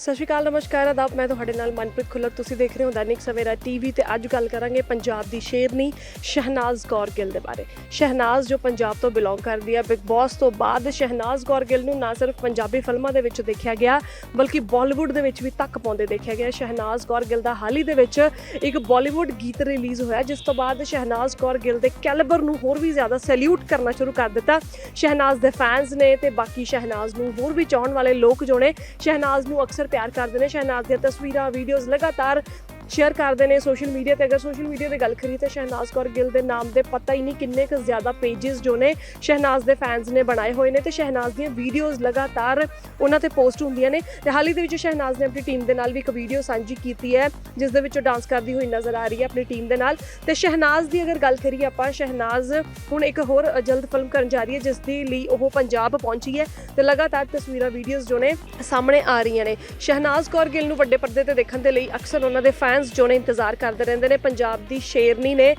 ਸਤਿ ਸ਼੍ਰੀ ਅਕਾਲ, ਨਮਸਕਾਰ, ਆਦਾਬ। ਮੈਂ ਤੁਹਾਡੇ ਨਾਲ ਮਨਪ੍ਰੀਤ ਖੁੱਲਰ। ਤੁਸੀਂ ਦੇਖ ਰਹੇ ਹੋ ਦੈਨਿਕ ਸਵੇਰਾ ਟੀਵੀ ਤੇ ਅੱਜ ਗੱਲ ਕਰਾਂਗੇ ਪੰਜਾਬ ਦੀ ਸ਼ੇਰਨੀ ਸ਼ਹਿਨਾਜ਼ ਕੌਰ ਗਿੱਲ ਦੇ ਬਾਰੇ। ਸ਼ਹਿਨਾਜ਼ ਜੋ ਪੰਜਾਬ ਤੋਂ ਬਿਲੋਂਗ ਕਰਦੀ ਹੈ ਬਿਗ ਬਾਸ ਤੋਂ ਬਾਅਦ ਸ਼ਹਿਨਾਜ਼ ਕੌਰ ਗਿੱਲ ਨੂੰ ਨਾ ਸਿਰਫ ਪੰਜਾਬੀ ਫਿਲਮਾਂ ਦੇ ਵਿੱਚ ਦੇਖਿਆ ਗਿਆ, ਬਲਕਿ ਬਾਲੀਵੁੱਡ ਦੇ ਵਿੱਚ ਵੀ ਤੱਕ ਪਾਉਂਦੇ ਦੇਖਿਆ ਗਿਆ। ਸ਼ਹਿਨਾਜ਼ ਕੌਰ ਗਿੱਲ ਦਾ ਹਾਲ ਹੀ ਦੇ ਵਿੱਚ ਇੱਕ ਬਾਲੀਵੁੱਡ ਗੀਤ ਰਿਲੀਜ਼ ਹੋਇਆ, ਜਿਸ ਤੋਂ ਬਾਅਦ ਸ਼ਹਿਨਾਜ਼ ਕੌਰ ਗਿੱਲ ਦੇ ਕੈਲਬਰ ਨੂੰ ਹੋਰ ਵੀ ਜ਼ਿਆਦਾ ਸੈਲਿਊਟ ਕਰਨਾ ਸ਼ੁਰੂ ਕਰ ਦਿੱਤਾ। ਸ਼ਹਿਨਾਜ਼ ਦੇ ਫੈਨਸ ਨੇ ਤੇ ਬਾਕੀ ਸ਼ਹਿਨਾਜ਼ ਨੂੰ ਹੋਰ ਵੀ ਚਾਹਣ ਵਾਲੇ ਲੋਕ ਜੋ ਨੇ ਸ਼ਹਿਨਾਜ਼ ਨੂੰ ਅਕਸਰ ਪਿਆਰ ਕਰਦੇ ਨੇ ਸ਼ਹਿਨਾਜ਼ ਦੀਆਂ ਤਸਵੀਰਾਂ ਵੀਡੀਓਜ਼ ਲਗਾਤਾਰ ਸ਼ੇਅਰ ਕਰਦੇ ਨੇ ਸੋਸ਼ਲ ਮੀਡੀਆ ਤੇ। ਅਗਰ ਸੋਸ਼ਲ ਮੀਡੀਆ ਦੀ ਗੱਲ ਕਰੀਏ ਤਾਂ ਸ਼ਹਿਨਾਜ਼ ਕੌਰ ਗਿੱਲ ਦੇ ਨਾਮ ਦੇ ਪਤਾ ਹੀ ਨਹੀਂ ਕਿੰਨੇ ਕੁ ਜ਼ਿਆਦਾ ਪੇजेस ਜੋ ਨੇ ਸ਼ਹਿਨਾਜ਼ ਦੇ ਫੈਨਸ ਨੇ ਬਣਾਏ ਹੋਏ ਨੇ ਤੇ ਸ਼ਹਿਨਾਜ਼ ਦੀਆਂ ਵੀਡੀਓਜ਼ ਲਗਾਤਾਰ ਉਹਨਾਂ ਤੇ ਪੋਸਟ ਹੁੰਦੀਆਂ ਨੇ। ਤੇ ਹਾਲ ਹੀ ਦੇ ਵਿੱਚ ਸ਼ਹਿਨਾਜ਼ ਨੇ ਆਪਣੀ ਟੀਮ ਦੇ ਨਾਲ ਵੀ ਇੱਕ ਵੀਡੀਓ ਸਾਂਝੀ ਕੀਤੀ ਹੈ, ਜਿਸ ਦੇ ਵਿੱਚ ਉਹ ਡਾਂਸ ਕਰਦੀ ਹੋਈ ਨਜ਼ਰ ਆ ਰਹੀ ਹੈ ਆਪਣੀ ਟੀਮ ਦੇ ਨਾਲ। ਤੇ ਸ਼ਹਿਨਾਜ਼ ਦੀ ਅਗਰ ਗੱਲ ਕਰੀਏ ਆਪਾਂ, ਸ਼ਹਿਨਾਜ਼ ਹੁਣ ਇੱਕ ਹੋਰ ਜਲਦ ਫਿਲਮ ਕਰਨ ਜਾ ਰਹੀ ਹੈ, ਜਿਸ ਦੇ ਲਈ ਉਹ ਪੰਜਾਬ ਪਹੁੰਚੀ ਹੈ ਤੇ ਲਗਾਤਾਰ ਤਸਵੀਰਾਂ ਵੀਡੀਓਜ਼ ਜੋ ਨੇ ਸਾਹਮਣੇ ਆ ਰਹੀਆਂ ਨੇ। ਸ਼ਹਿਨਾਜ਼ ਕੌਰ ਗਿੱਲ ਨੂੰ ਵੱਡੇ ਪਰਦੇ ਤੇ ਦੇਖਣ ਦੇ ਲਈ ਅਕਸਰ ਉਹਨਾਂ ਦੇ ਫੈਨ ਫੈਨਸ ਜੋ ਨੇ ਇੰਤਜ਼ਾਰ ਕਰਦੇ ਰਹਿੰਦੇ ਨੇ। ਪੰਜਾਬ ਦੀ ਸ਼ੇਰਨੀ ਨੇ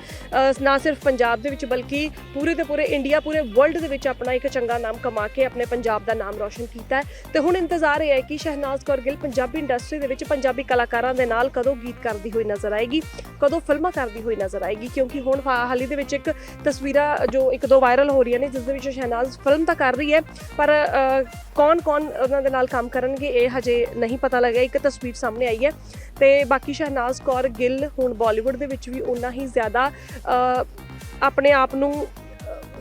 ਨਾ ਸਿਰਫ ਪੰਜਾਬ ਦੇ ਵਿੱਚ ਬਲਕਿ ਪੂਰੇ ਤੇ ਪੂਰੇ ਇੰਡੀਆ, ਪੂਰੇ ਵਰਲਡ ਦੇ ਵਿੱਚ ਆਪਣਾ ਇੱਕ ਚੰਗਾ ਨਾਮ ਕਮਾ ਕੇ ਆਪਣੇ ਪੰਜਾਬ ਦਾ ਨਾਮ ਰੌਸ਼ਨ ਕੀਤਾ ਤੇ ਹੁਣ ਇੰਤਜ਼ਾਰ ਇਹ ਹੈ ਕਿ ਸ਼ਹਿਨਾਜ਼ ਕੌਰ ਗਿੱਲ ਪੰਜਾਬੀ ਇੰਡਸਟਰੀ ਦੇ ਵਿੱਚ ਪੰਜਾਬੀ ਕਲਾਕਾਰਾਂ ਦੇ ਨਾਲ ਕਦੋਂ ਗੀਤ ਕਰਦੀ ਹੋਈ ਨਜ਼ਰ ਆਏਗੀ, ਕਦੋਂ ਫਿਲਮਾਂ ਕਰਦੀ ਹੋਈ ਨਜ਼ਰ ਆਏਗੀ, ਕਿਉਂਕਿ ਹੁਣ ਫਾ- ਹਾਲ ਹੀ ਦੇ ਵਿੱਚ ਇੱਕ ਤਸਵੀਰਾਂ, ਜੋ ਇੱਕ ਦੋ ਵਾਇਰਲ ਹੋ ਰਹੀਆਂ ਨੇ, ਜਿਸ ਦੇ ਵਿੱਚ ਸ਼ਹਿਨਾਜ਼ ਫਿਲਮ ਤਾਂ ਕਰ ਰਹੀ ਹੈ, ਪਰ ਕੌਣ-ਕੌਣ ਉਹਨਾਂ ਦੇ ਨਾਲ ਕੰਮ ਕਰਨਗੇ, ਇਹ ਹਜੇ ਨਹੀਂ ਪਤਾ ਲੱਗਿਆ। ਇੱਕ ਤਸਵੀਰ ਸਾਹਮਣੇ ਆਈ ਹੈ। ਤੇ ਬਾਕੀ ਸ਼ਹਿਨਾਜ਼ ਕੌਰ ਗਿੱਲ ਹੁਣ ਬਾਲੀਵੁੱਡ ਦੇ ਵਿੱਚ ਵੀ ਉਨਾ ਹੀ ਜ਼ਿਆਦਾ ਆਪਣੇ ਆਪ ਨੂੰ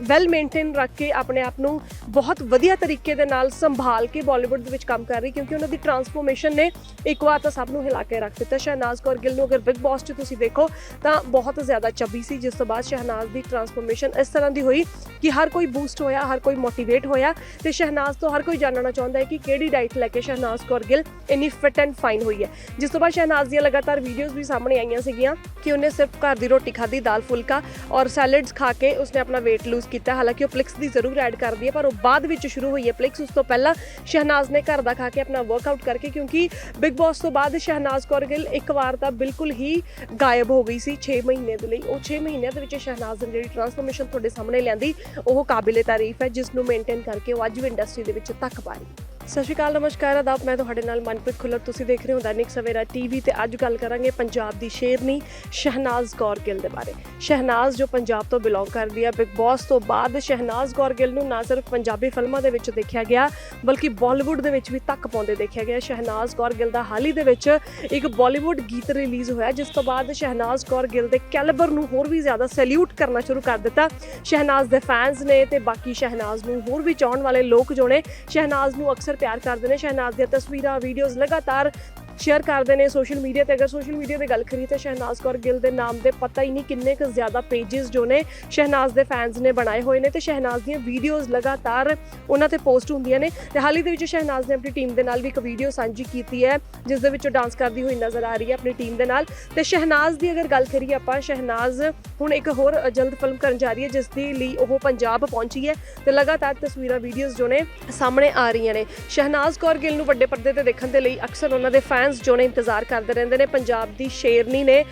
ਵੈਲ ਮੇਨਟੇਨ ਰੱਖ ਕੇ ਆਪਣੇ ਆਪ ਨੂੰ ਬਹੁਤ ਵਧੀਆ ਤਰੀਕੇ ਦੇ ਨਾਲ ਸੰਭਾਲ ਕੇ ਬਾਲੀਵੁੱਡ ਦੇ ਵਿੱਚ ਕੰਮ ਕਰ ਰਹੀ, ਕਿਉਂਕਿ ਉਹਨਾਂ ਦੀ ਟਰਾਂਸਫੋਰਮੇਸ਼ਨ ਨੇ ਇੱਕ ਵਾਰ ਤਾਂ ਸਭ ਨੂੰ ਹਿਲਾ ਕੇ ਰੱਖ ਦਿੱਤਾ। ਸ਼ਹਿਨਾਜ਼ ਕੌਰ ਗਿੱਲ ਨੂੰ ਅਗਰ ਬਿਗ ਬਾਸ 'ਚ ਤੁਸੀਂ ਦੇਖੋ ਤਾਂ ਬਹੁਤ ਜ਼ਿਆਦਾ ਚੱਬੀ ਸੀ, ਜਿਸ ਤੋਂ ਬਾਅਦ ਸ਼ਹਿਨਾਜ਼ ਦੀ ਟਰਾਂਸਫੋਰਮੇਸ਼ਨ ਇਸ ਤਰ੍ਹਾਂ ਦੀ ਹੋਈ ਕਿ ਹਰ ਕੋਈ ਬੂਸਟ ਹੋਇਆ, ਹਰ ਕੋਈ ਮੋਟੀਵੇਟ ਹੋਇਆ ਤੇ ਸ਼ਹਿਨਾਜ਼ ਤੋਂ ਹਰ ਕੋਈ ਜਾਣਨਾ ਚਾਹੁੰਦਾ ਹੈ ਕਿ ਕਿਹੜੀ ਡਾਈਟ ਲੈ ਕੇ ਸ਼ਹਿਨਾਜ਼ ਕੌਰ ਗਿੱਲ ਇੰਨੀ ਫਿਟ ਐਂਡ ਫਾਈਨ ਹੋਈ ਹੈ। ਜਿਸ ਤੋਂ ਬਾਅਦ ਸ਼ਹਿਨਾਜ਼ ਦੀਆਂ ਲਗਾਤਾਰ ਵੀਡੀਓਜ਼ ਵੀ ਸਾਹਮਣੇ ਆਈਆਂ ਸੀਗੀਆਂ ਕਿ ਉਹਨੇ ਸਿਰਫ ਘਰ ਦੀ ਰੋਟੀ ਖਾਧੀ, ਦਾਲ ਫੁਲਕਾ ਔਰ ਸੈਲਡਸ ਖਾ ਕੇ ਉਸਨੇ ਆਪਣਾ weight lose ਕੀਤਾ। ਹਾਲਾਂਕਿ ਉਹ ਪਲਿਕਸ ਦੀ ਜ਼ਰੂਰ ਐਡ ਕਰਦੀ ਹੈ, ਪਰ ਉਹ ਬਾਅਦ ਵਿੱਚ ਸ਼ੁਰੂ ਹੋਈ ਹੈ ਪਲਿਕਸ। ਉਸ ਤੋਂ ਪਹਿਲਾਂ ਸ਼ਹਿਨਾਜ਼ ਨੇ ਘਰ ਦਾ ਖਾ ਕੇ ਆਪਣਾ ਵਰਕਆਊਟ ਕਰਕੇ ਕਿਉਂਕਿ ਬਿਗ ਬਾਸ ਤੋਂ ਬਾਅਦ ਸ਼ਹਿਨਾਜ਼ ਕੌਰ ਗਿੱਲ ਇੱਕ ਵਾਰ ਤਾਂ ਬਿਲਕੁਲ ਹੀ ਗਾਇਬ ਹੋ ਗਈ ਸੀ 6 ਮਹੀਨੇ ਦੇ ਲਈ। ਉਹ 6 ਮਹੀਨਿਆਂ ਦੇ ਵਿੱਚ ਸ਼ਹਿਨਾਜ਼ ਨੇ ਜਿਹੜੀ ਟਰਾਂਸਫੋਰਮੇਸ਼ਨ ਤੁਹਾਡੇ ਸਾਹਮਣੇ ਲਿਆਂਦੀ, ਉਹ ਕਾਬਿਲੇ ਤਾਰੀਫ ਹੈ, ਜਿਸ ਨੂੰ ਮੇਨਟੇਨ ਕਰਕੇ ਉਹ ਅੱਜ ਵੀ ਇੰਡਸਟਰੀ ਦੇ ਵਿੱਚ ਤੱਕ ਪਾ ਰਹੀ ਹੈ। ਸਤਿ ਸ਼੍ਰੀ ਅਕਾਲ, ਨਮਸਕਾਰ, ਆਦਾਬ। ਮੈਂ ਤੁਹਾਡੇ ਨਾਲ ਮਨਪ੍ਰੀਤ ਖੁੱਲਰ। ਤੁਸੀਂ ਦੇਖ ਰਹੇ ਹੋ ਦੈਨਿਕ ਸਵੇਰਾ ਟੀਵੀ ਤੇ ਅੱਜ ਗੱਲ ਕਰਾਂਗੇ ਪੰਜਾਬ ਦੀ ਸ਼ੇਰਨੀ ਸ਼ਹਿਨਾਜ਼ ਕੌਰ ਗਿੱਲ ਦੇ ਬਾਰੇ। ਸ਼ਹਿਨਾਜ਼ ਜੋ ਪੰਜਾਬ ਤੋਂ ਬਿਲੋਂਗ ਕਰਦੀ ਹੈ ਬਿਗ ਬਾਸ ਤੋਂ ਬਾਅਦ ਸ਼ਹਿਨਾਜ਼ ਕੌਰ ਗਿੱਲ ਨੂੰ ਨਾ ਸਿਰਫ ਪੰਜਾਬੀ ਫਿਲਮਾਂ ਦੇ ਵਿੱਚ ਦੇਖਿਆ ਗਿਆ, ਬਲਕਿ ਬਾਲੀਵੁੱਡ ਦੇ ਵਿੱਚ ਵੀ ਤੱਕ ਪਾਉਂਦੇ ਦੇਖਿਆ ਗਿਆ। ਸ਼ਹਿਨਾਜ਼ ਕੌਰ ਗਿੱਲ ਦਾ ਹਾਲ ਹੀ ਦੇ ਵਿੱਚ ਇੱਕ ਬਾਲੀਵੁੱਡ ਗੀਤ ਰਿਲੀਜ਼ ਹੋਇਆ, ਜਿਸ ਤੋਂ ਬਾਅਦ ਸ਼ਹਿਨਾਜ਼ ਕੌਰ ਗਿੱਲ ਦੇ ਕੈਲਬਰ ਨੂੰ ਹੋਰ ਵੀ ਜ਼ਿਆਦਾ ਸੈਲਿਊਟ ਕਰਨਾ ਸ਼ੁਰੂ ਕਰ ਦਿੱਤਾ। ਸ਼ਹਿਨਾਜ਼ ਦੇ ਫੈਨਸ ਨੇ ਤੇ ਬਾਕੀ ਸ਼ਹਿਨਾਜ਼ ਨੂੰ ਹੋਰ ਵੀ ਚਾਹਣ ਵਾਲੇ ਲੋਕ ਜੋ ਨੇ ਸ਼ਹਿਨਾਜ਼ ਨੂੰ ਅਕਸਰ ਪਿਆਰ ਕਰਦੇ ਨੇ ਸ਼ਹਿਨਾਜ਼ ਦੀਆਂ ਤਸਵੀਰਾਂ ਵੀਡੀਓਜ਼ ਲਗਾਤਾਰ ਸ਼ੇਅਰ ਕਰਦੇ ਨੇ ਸੋਸ਼ਲ ਮੀਡੀਆ ਤੇ। ਅਗਰ ਸੋਸ਼ਲ ਮੀਡੀਆ ਦੀ ਗੱਲ ਕਰੀਏ ਤਾਂ ਸ਼ਹਿਨਾਜ਼ ਕੌਰ ਗਿੱਲ ਦੇ ਨਾਮ ਦੇ ਪਤਾ ਹੀ ਨਹੀਂ ਕਿੰਨੇ ਕੁ ਜ਼ਿਆਦਾ ਪੇजेस ਜੋ ਨੇ ਸ਼ਹਿਨਾਜ਼ ਦੇ ਫੈਨਸ ਨੇ ਬਣਾਏ ਹੋਏ ਨੇ ਤੇ ਸ਼ਹਿਨਾਜ਼ ਦੀਆਂ ਵੀਡੀਓਜ਼ ਲਗਾਤਾਰ ਉਹਨਾਂ ਤੇ ਪੋਸਟ ਹੁੰਦੀਆਂ ਨੇ। ਤੇ ਹਾਲ ਹੀ ਦੇ ਵਿੱਚ ਸ਼ਹਿਨਾਜ਼ ਨੇ ਆਪਣੀ ਟੀਮ ਦੇ ਨਾਲ ਵੀ ਇੱਕ ਵੀਡੀਓ ਸਾਂਝੀ ਕੀਤੀ ਹੈ ਜਿਸ ਦੇ ਵਿੱਚ ਉਹ ਡਾਂਸ ਕਰਦੀ ਹੋਈ ਨਜ਼ਰ ਆ ਰਹੀ ਹੈ ਆਪਣੀ ਟੀਮ ਦੇ ਨਾਲ। ਤੇ ਸ਼ਹਿਨਾਜ਼ ਦੀ ਅਗਰ ਗੱਲ ਕਰੀਏ ਆਪਾਂ, ਸ਼ਹਿਨਾਜ਼ ਹੁਣ ਇੱਕ ਹੋਰ ਜਲਦ ਫਿਲਮ ਕਰਨ ਜਾ ਰਹੀ ਹੈ, ਜਿਸ ਦੇ ਲਈ ਉਹ ਪੰਜਾਬ ਪਹੁੰਚੀ ਹੈ ਤੇ ਲਗਾਤਾਰ ਤਸਵੀਰਾਂ ਵੀਡੀਓਜ਼ ਜੋ ਨੇ ਸਾਹਮਣੇ ਆ ਰਹੀਆਂ ਨੇ। ਸ਼ਹਿਨਾਜ਼ ਕੌਰ ਗਿੱਲ ਨੂੰ ਵੱਡੇ ਪਰਦੇ ਤੇ ਦੇਖਣ ਦੇ ਲਈ ਅਕਸਰ ਉਹਨਾਂ ਦੇ ਫੈਨਸ ਜੋ ਨੇ ਇੰਤਜ਼ਾਰ ਕਰਦੇ ਰਹਿੰਦੇ ਨੇ। ਪੰਜਾਬ ਦੀ ਸ਼ੇਰਨੀ ਨੇ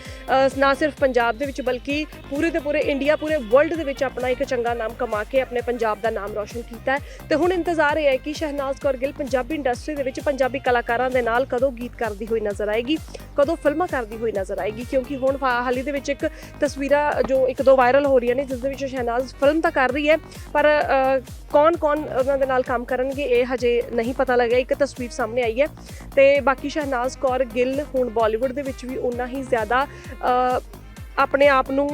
ਨਾ ਸਿਰਫ ਪੰਜਾਬ ਦੇ ਵਿੱਚ ਬਲਕਿ ਪੂਰੇ ਦੇ ਪੂਰੇ ਇੰਡੀਆ ਪੂਰੇ ਵਰਲਡ ਦੇ ਵਿੱਚ ਆਪਣਾ ਇੱਕ ਚੰਗਾ ਨਾਮ ਕਮਾ ਕੇ ਆਪਣੇ ਪੰਜਾਬ ਦਾ ਨਾਮ ਰੌਸ਼ਨ ਕੀਤਾ ਹੈ। ਤੇ ਹੁਣ ਇੰਤਜ਼ਾਰ ਇਹ ਹੈ ਕਿ ਸ਼ਹਿਨਾਜ਼ ਕੌਰ ਗਿੱਲ ਪੰਜਾਬੀ ਇੰਡਸਟਰੀ ਦੇ ਵਿੱਚ ਪੰਜਾਬੀ ਕਲਾਕਾਰਾਂ ਦੇ ਨਾਲ ਕਦੋਂ ਗੀਤ ਕਰਦੀ ਹੋਈ ਨਜ਼ਰ ਆਏਗੀ। ਕਦੋਂ ਫਿਲਮਾਂ ਕਰਦੀ ਹੋਈ ਨਜ਼ਰ ਆਏਗੀ? ਕਿਉਂਕਿ ਹੁਣ ਫਾ- ਹਾਲ ਹੀ ਦੇ ਵਿੱਚ ਇੱਕ ਤਸਵੀਰਾਂ ਜੋ ਇੱਕ ਦੋ ਵਾਇਰਲ ਹੋ ਰਹੀਆਂ ਨੇ, ਜਿਸ ਦੇ ਵਿੱਚ ਸ਼ਹਿਨਾਜ਼ ਫਿਲਮ ਤਾਂ ਕਰ ਰਹੀ ਹੈ, ਪਰ ਕੌਣ-ਕੌਣ ਉਹਨਾਂ ਦੇ ਨਾਲ ਕੰਮ ਕਰਨਗੇ, ਇਹ ਹਜੇ ਨਹੀਂ ਪਤਾ ਲੱਗਿਆ। ਇੱਕ ਤਸਵੀਰ ਸਾਹਮਣੇ ਆਈ ਹੈ ਤੇ ਬਾਕੀ ਸ਼ਹਿਨਾਜ਼ ਕੌਰ ਗਿੱਲ ਹੁਣ ਬਾਲੀਵੁੱਡ ਦੇ ਵਿੱਚ ਵੀ ਉਨਾ ਹੀ ਜ਼ਿਆਦਾ ਆਪਣੇ ਆਪ ਨੂੰ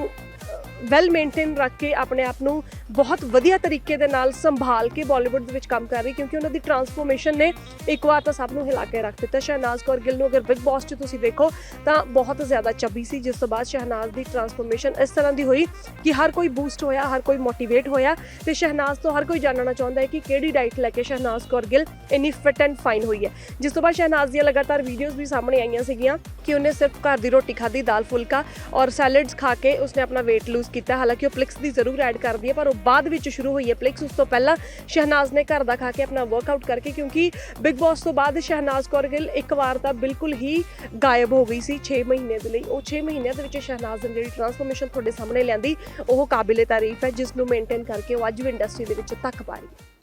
ਵੈਲ ਮੇਨਟੇਨ ਰੱਖ ਕੇ ਆਪਣੇ ਆਪ ਨੂੰ ਬਹੁਤ ਵਧੀਆ ਤਰੀਕੇ ਦੇ ਨਾਲ ਸੰਭਾਲ ਕੇ ਬਾਲੀਵੁੱਡ ਦੇ ਵਿੱਚ ਕੰਮ ਕਰ ਰਹੀ, ਕਿਉਂਕਿ ਉਹਨਾਂ ਦੀ ਟਰਾਂਸਫੋਰਮੇਸ਼ਨ ਨੇ ਇੱਕ ਵਾਰ ਤਾਂ ਸਭ ਨੂੰ ਹਿਲਾ ਕੇ ਰੱਖ ਦਿੱਤਾ। ਸ਼ਹਿਨਾਜ਼ ਕੌਰ ਗਿੱਲ ਨੂੰ ਅਗਰ ਬਿਗ ਬਾਸ 'ਚ ਤੁਸੀਂ ਦੇਖੋ ਤਾਂ ਬਹੁਤ ਜ਼ਿਆਦਾ ਚੱਬੀ ਸੀ, ਜਿਸ ਤੋਂ ਬਾਅਦ ਸ਼ਹਿਨਾਜ਼ ਦੀ ਟਰਾਂਸਫੋਰਮੇਸ਼ਨ ਇਸ ਤਰ੍ਹਾਂ ਦੀ ਹੋਈ ਕਿ ਹਰ ਕੋਈ ਬੂਸਟ ਹੋਇਆ, ਹਰ ਕੋਈ ਮੋਟੀਵੇਟ ਹੋਇਆ ਤੇ ਸ਼ਹਿਨਾਜ਼ ਤੋਂ ਹਰ ਕੋਈ ਜਾਣਨਾ ਚਾਹੁੰਦਾ ਹੈ ਕਿ ਕਿਹੜੀ ਡਾਈਟ ਲੈ ਕੇ ਸ਼ਹਿਨਾਜ਼ ਕੌਰ ਗਿੱਲ ਇੰਨੀ ਫਿਟ ਐਂਡ ਫਾਈਨ ਹੋਈ ਹੈ। ਜਿਸ ਤੋਂ ਬਾਅਦ ਸ਼ਹਿਨਾਜ਼ ਦੀਆਂ ਲਗਾਤਾਰ ਵੀਡੀਓਜ਼ ਵੀ ਸਾਹਮਣੇ ਆਈਆਂ ਸੀਗੀਆਂ ਕਿ ਉਹਨੇ ਸਿਰਫ ਘਰ ਦੀ ਰੋਟੀ ਖਾਧੀ, ਦਾਲ ਫੁਲਕਾ ਔਰ ਸੈਲਡਸ ਖਾ ਕੇ ਉਸਨੇ ਆਪਣਾ weight lose ਕੀਤਾ। ਹਾਲਾਂਕਿ ਉਹ ਪਲਿਕਸ ਦੀ ਜ਼ਰੂਰ ਐਡ ਕਰਦੀ ਹੈ, ਪਰ ਉਹ ਬਾਅਦ ਵਿੱਚ ਸ਼ੁਰੂ ਹੋਈ ਹੈ ਪਲਿਕਸ, ਉਸ ਤੋਂ ਪਹਿਲਾਂ ਸ਼ਹਿਨਾਜ਼ ਨੇ ਘਰ ਦਾ ਖਾ ਕੇ ਆਪਣਾ ਵਰਕਆਊਟ ਕਰਕੇ ਕਿਉਂਕਿ ਬਿਗ ਬਾਸ ਤੋਂ ਬਾਅਦ ਸ਼ਹਿਨਾਜ਼ ਕੌਰ ਗਿੱਲ ਇੱਕ ਵਾਰ ਤਾਂ ਬਿਲਕੁਲ ਹੀ ਗਾਇਬ ਹੋ ਗਈ ਸੀ 6 ਮਹੀਨੇ ਦੇ ਲਈ। ਉਹ 6 ਮਹੀਨਿਆਂ ਦੇ ਵਿੱਚ ਸ਼ਹਿਨਾਜ਼ ਨੇ ਜਿਹੜੀ ਟਰਾਂਸਫੋਰਮੇਸ਼ਨ ਤੁਹਾਡੇ ਸਾਹਮਣੇ ਲਿਆਂਦੀ, ਉਹ ਕਾਬਿਲੇ ਤਾਰੀਫ ਹੈ, ਜਿਸ ਨੂੰ ਮੇਨਟੇਨ ਕਰਕੇ ਉਹ ਅੱਜ ਵੀ ਇੰਡਸਟਰੀ ਦੇ ਵਿੱਚ ਤੱਕ ਪਾ ਰਹੀ ਹੈ।